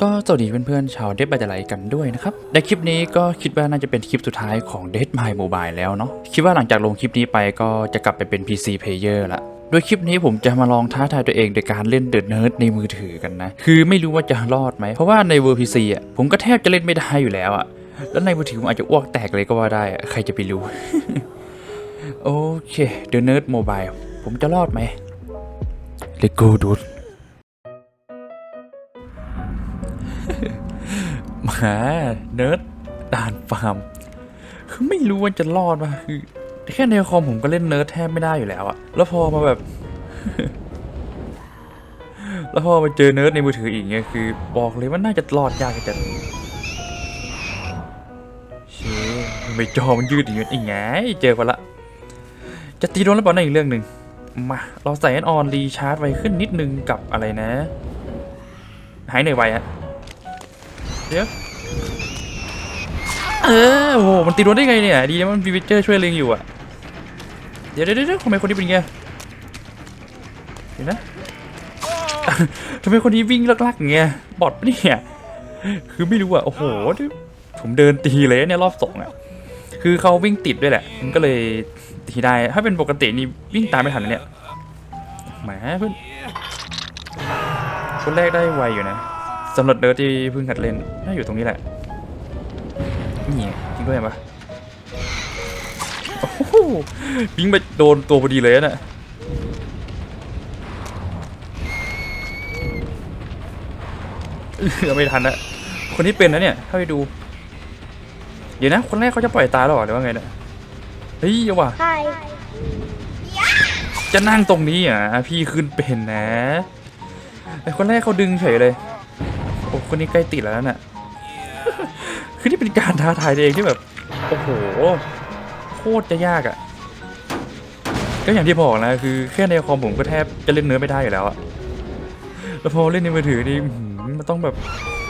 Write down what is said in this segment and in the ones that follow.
ก็สวัสดีเพื่อนๆชาวเด d บัจไลกันด้วยนะครับ ในคลิปนี้ก็คิดว่าน่าจะเป็นคลิปสุดท้ายของ Dead My Mobile แล้วเนาะคิดว่าหลังจากลงคลิปนี้ไปก็จะกลับไปเป็น PC Player ละโดยคลิปนี้ผมจะมาลองท้าทายตัวเองโดยการเล่น The Nerd ในมือถือกันนะ คือไม่รู้ว่าจะรอดไหม เพราะว่าในเวอร์ PC อะผมก็แทบจะเล่นไม่ได้อยู่แล้วอะ แล้วในมือถือผมอาจจะอ้วกแตกเลยก็ว่าได้อะใครจะไปรู้ โอเค The Nerd Mobile ผมจะรอดไหม Let's go dude มาเนิร์ดด่านฟาร์ม คือไม่รู้ว่าจะรอดป่ะคือแค่ในคอมผมก็เล่นเนิร์ดแทบไม่ได้อยู่แล้วอะแล้วพอมาแบบ แล้วพอมาเจอเนิร์ดในมือถืออีกเงี้ยคือ บอกเลยว่าน่าจะรอดยากจัดเชทำไม่จอมันยืดอย่างเงี้ยอีกไงเจอกันละ จะตีโดนแล้วเปล่านั่นอีกเรื่องหนึ่งมา เราใส่แอนออนรีชาร์จไวขึ้นนิดนึงกับอะไรนะ หายเหนื่อยไวฮะ เดี๋ยวเออโอ้โหมันตีโดนได้ไงเนี่ย ดีนะมันมีวิเจอร์ช่วยเล็งอยู่อะเดี๋ยวเดี๋ยวเดี๋ยวทำไมคนนี้เป็นไงเดี๋ยวนะทำไมคนนี้วิ่งลักๆอย่างเงี้ย บอดปะเนี่ย คือไม่รู้อะโอ้โห ผมเดินตีเลยเนี่ยรอบสองอะคือเขาวิ่งติดด้วยแหละ มันก็เลยตีได้ ถ้าเป็นปกตินี่วิ่งตามไม่ทันนะเนี่ย แหมเพื่อนคนแรกได้ไวอยู่นะ สำหรับเดิร์ดที่เพิ่งหัดเล่นน่าอยู่ตรงนี้แหละ นี่ไงจริงด้วยปะโอ้โหวิ่งไปโดนตัวพอดีเลยอะน่ะเออไม่ทันละคนที่เป็นนะเนี่ยเข้าไปดู เดี๋ยวนะ คนแรกเขาจะปล่อยตายแล้วเหรอหรือว่าไงเนี่ยเฮ้ยเอาว่ะ Hi. จะนั่งตรงนี้อะพี่ขึ้นเป็นนะไอคนแรกเขาดึงเฉยเลยโอ้คนนี้ใกล้ติดแล้วน่ะคือนี่เป็นการท้าทายตัวเองที่แบบโอ้โหโคตรจะยากอะ ก็อย่างที่บอกนะคือแค่ในคอมผมก็แทบจะเล่นเนื้อไม่ได้อยู่แล้วอะแล้วพอเล่นในมือถือนี่มันต้องแบบ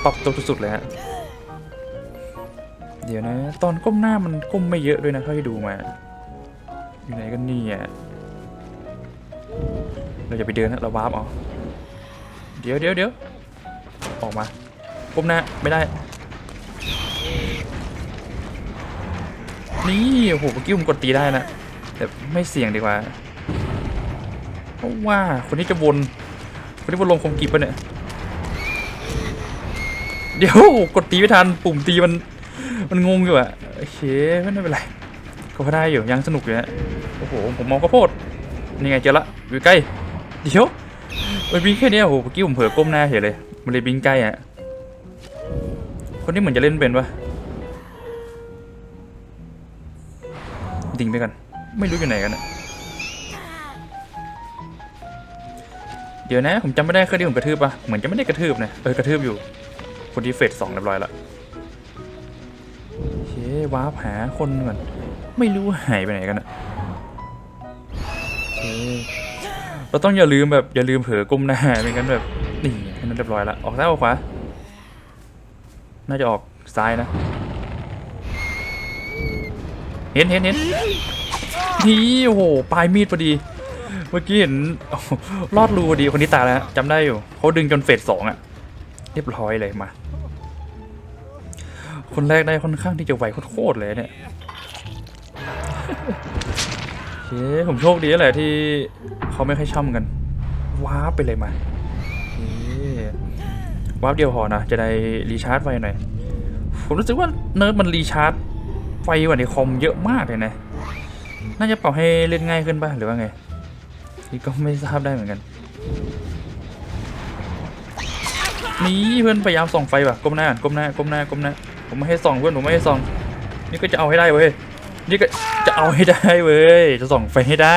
ปรับตัวสุดๆเลยฮะเดี๋ยวนะ ตอนก้มหน้ามันก้มไม่เยอะด้วยนะเท่าที่ดูมา อยู่ไหนกันนี่ยเราจะไปเดินนะเราวาร์ปเอเดี๋ยวเดี๋ยวเดี๋ยว ออกมาก้มหน้าไม่ได้ นี่โอ้โหเมื่อกี้ผมกดตีได้นะแต่ไม่เสี่ยงดีกว่าเพราะว่าคนนี้จะวนคนนี้วนลงคมกิบปะเนี่ยเดี๋ยวกดตีไม่ทันปุ่มตีมันมันงงอยู่อะโอเคไม่เป็นไรก็พอได้อยู่ยังสนุกอยู่นะโอ้โหผมมองข้าวโพดนี่ไงเจอละอยู่ใกล้เดี๋ยวมันบิงแค่เนี้ยโอ้โหเมื่อกี้ผมเผลอก้มหน้าเฉยเลย มันเลยบิงใกล้อะ คนนี้เหมือนจะเล่นเป็นปะดิ่งไปกัน ไม่รู้อยู่ไหนกันอะเดี๋ยวนะ ผมจำไม่ได้เคยที่ผมกระทืบปะเหมือนจะไม่ได้กระทืบนะเออกระทืบอยู่ คนที่เฟสสองเรียบร้อยละเฮ้ว้าร์ปหาคนก่อนไม่รู้หายไปไหนกันอะเคเราต้องอย่าลืมแบบอย่าลืมเผลอก้มหน้าไม่งั้นแบบนี่ นั้นเรียบร้อยละออกซ้ายออกขวา น่าจะออกซ้ายนะ เห็นเห็นเห็นนี่โอ้โหปลายมีดพอดี เมื่อกี้เห็นโอ้โหลอดรูพอดีคนนี้ตายแล้วจำได้อยู่เขาดึงจนเฟสสองอะเรียบร้อยเลยมา คนแรกได้ค่อนข้างที่จะไวโคตรเลยเนี่ยโอเคผมโชคดีแหละที่เขาไม่ค่อยช่ำกันว้าไปเลยมา วาร์ปเดียวพอนะ จะได้รีชาร์จไวหน่อย ผมรู้สึกว่าเนิร์ดมันรีชาร์จไฟกว่าในคอมเยอะมากเลยนะ น่าจะปรับให้เล่นง่ายขึ้นป่ะหรือว่าไง นี่ก็ไม่ทราบได้เหมือนกัน นี่เพื่อนพยายามส่องไฟป่ะก้มหน้าก้มหน้าก้มหน้าก้มหน้า ผมไม่ให้ส่องเพื่อนผมไม่ให้ส่อง นี่ก็จะเอาให้ได้เว้ย นี่ก็จะเอาให้ได้เว้ย จะส่องไฟให้ได้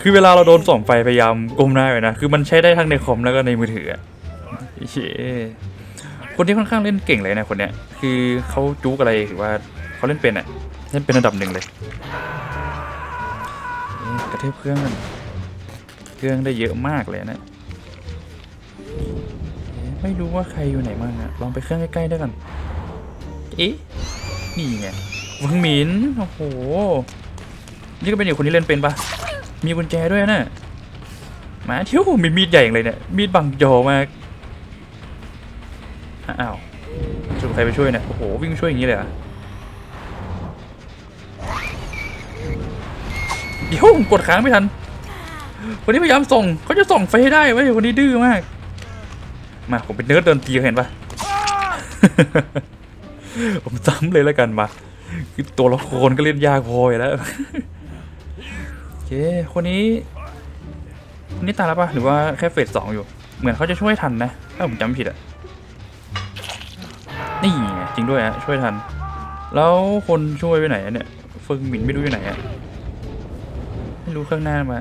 คือเวลาเราโดนส่องไฟพยายามก้มหน้าไว้นะ คือมันใช้ได้ทั้งในคอมแล้วก็ในมือถือ เย้คนที่ค่อนข้างเล่นเก่งเลยนะคนเนี้ย คือเขาจุกอะไรหรือว่าเขาเล่นเป็นอะเล่นเป็นอันดับหนึ่งเลยเอ๊ะกระเทืบเครื่องกันเครื่องได้เยอะมากเลยนะเอ๊ะไม่รู้ว่าใครอยู่ไหนบ้างอะลองไปเครื่องใกล้ๆด้วยกัน เอ๊ะ นี่ไงวังหมิน โอ้โห นี่ก็เป็นอีกคนที่เล่นเป็นปะมีกุญแจด้วยนะมาเที่ยวมีมีดใหญ่อย่างเลยเนี่ย มีดบังจอมาก อ้าวสรุปใครไปช่วยเนี่ยโอ้โหวิ่งช่วยอย่างนี้เลยอะเดี๋ยวกดค้างไม่ทันคนนี้พยายามส่งเขาจะส่งไฟให้ได้เว้ยคนนี้ดื้อมาก มาผมเป็นเนิร์ดเดินตีเห็นปะผมซ้ำเลยแล้วกันมาคือตัวละครก็เล่นยากพออยู่แล้วโอเคคนนี้คนนี้ตายแล้วปะหรือว่าแค่เฟสสองอยู่ เหมือนเขาจะช่วยทันนะถ้าผมจำผิดอะ นี่ไงจริงด้วยอะช่วยทัน แล้วคนช่วยไปไหนเนี่ยเฟิงหมินไม่รู้อยู่ไหนอะไม่รู้ข้างหน้ามา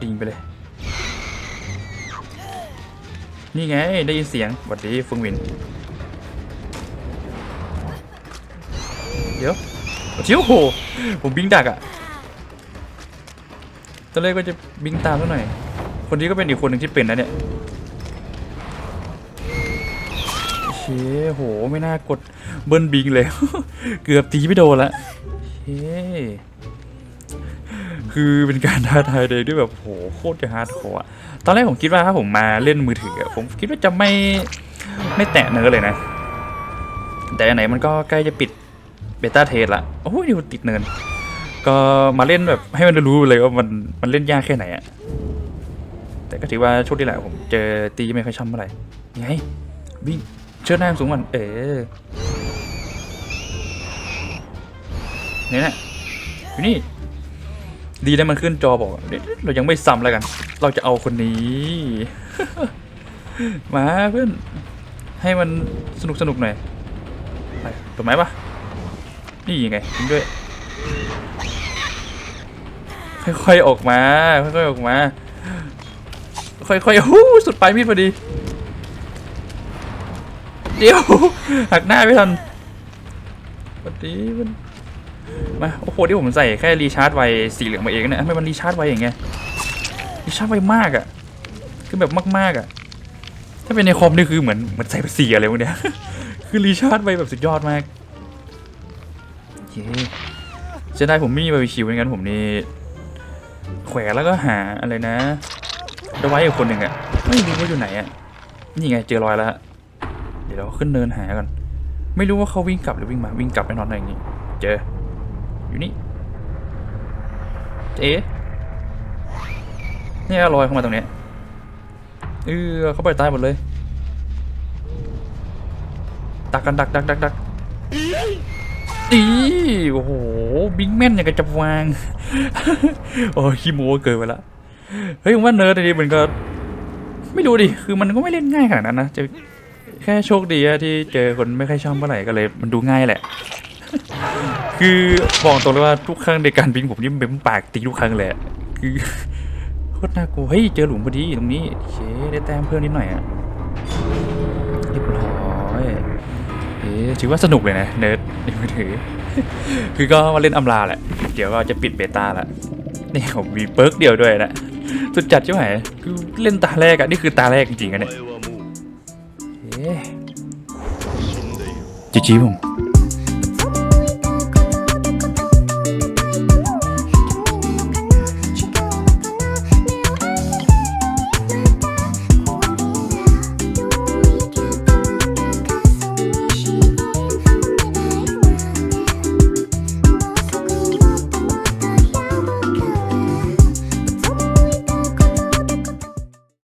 ดิงไปเลย นี่ไงได้ยินเสียงหวัดดีเฟิงหมิน เดี๋ยวเดี๋ยวโหผมบิงดักอะตอนแรกก็จะบิงตามซะหน่อย คนนี้ก็เป็นอีกคนหนึ่งที่เป็นนะเนี่ย โห ไม่น่ากดเบิ้ลบิงเลย เกือบตีไม่โดนละเชี่ยคือเป็นการท้าทายเด็กด้วยแบบโหโคตรจะฮาร์ดคอร์อะตอนแรกผมคิดว่าถ้าผมมาเล่นมือถือ ผมคิดว่าจะไม่ไม่แตะเนื้อเลยนะ แต่ไหนมันก็ใกล้จะปิดเบต้าเทสละโอ้ยดูติดเนิน ก็มาเล่นแบบให้มันรู้เลยว่ามันมันเล่นยากแค่ไหนอะแต่ก็ถือว่าโชคดีแหละผมเจอตีไม่ค่อยช่ำเมื่อไหร่ไงวิ่ง เชิดหน้าสูงมันเออเนี่ยนะอยู่นี่ ดีนะมันขึ้นจอบอก เรายังไม่ซ้ำแล้วกัน เราจะเอาคนนี้ มาเพื่อน ให้มันสนุกสนุกหน่อยไปถูกไหมปะนี่ไงจริงด้วย ค่อยๆออกมา ค่อยๆออกมา ค่อยๆฮู้สุดปลายมีดพอดี เดียว หักหน้าไม่ทันพอดีมันมาโอ้โหที่ผมใส่แค่รีชาร์จไวสีเหลืองมาเองเนี่ยทำไมมันรีชาร์จไวอย่างเงี้ยรีชาร์จไวมากอะ่ะคือแบบมากๆอะ่ะ ถ้าเป็นในคอมนี่คือเหมือนเหมือนใส่ไปสีอะไรพวกเนี้ยคือรีชาร์จไวแบบสุดยอดมากเย้เจะได้ผมไม่มีบาร์บีคิวงั้นผมนี่แขวแล้วก็หาอะไรนะจะไว้อีกคนหนึ่งอะไม่รู้ว่าอยู่ไหนอะนี่ไงเจอรอยแล้วฮะ ดี๋ยวเราขึ้นเนินหากันไม่รู้ว่าเขาวิ่งกลับหรือวิ่งมาวิ่งกลับไปนอนอะไรอย่างงี้ เจอ อยู่นี่เอ๊ะนี่ยลอยเข้ามาตรงนี้เออเขาไปตายหมดเลยดักกันดักดักดักดักอีโอ้โหบิงแม่นอย่างกับจับวางโอ้ยขี้โม้เกินไปละเฮ้ยผมว่าเนิร์ดอันนี้มันก็ ไม่รู้ดิคือมันก็ไม่เล่นง่ายขนาดนั้นนะจะ แค่โชคดีอะที่เจอคนไม่ค่อยชอบเมื่อไหร่ก็เลย มันดูง่ายแหละ คือบอกตรงเลยว่าทุกครั้งในการบิงผมนี่เบ้มปากตีทุกครั้งเละ คือโคตรน่ากลัวเฮ้ยเจอหลุมพอดีตรงนี้เชได้แต้มเพิ่มนิดหน่อยอะเรียบร้อยเอ๊ะถือว่าสนุกเลยนะเนิร์ดในมือถือ คือก็มาเล่นอำลาแหละ เดี๋ยวก็จะปิดเบต้าละนี่ผมมีเปิร์กเดียวด้วยนะสุดจัดใช่ไหมคือเล่นตาแรกอะนี่คือตาแรกจริงๆอะเนี่ย Chichi.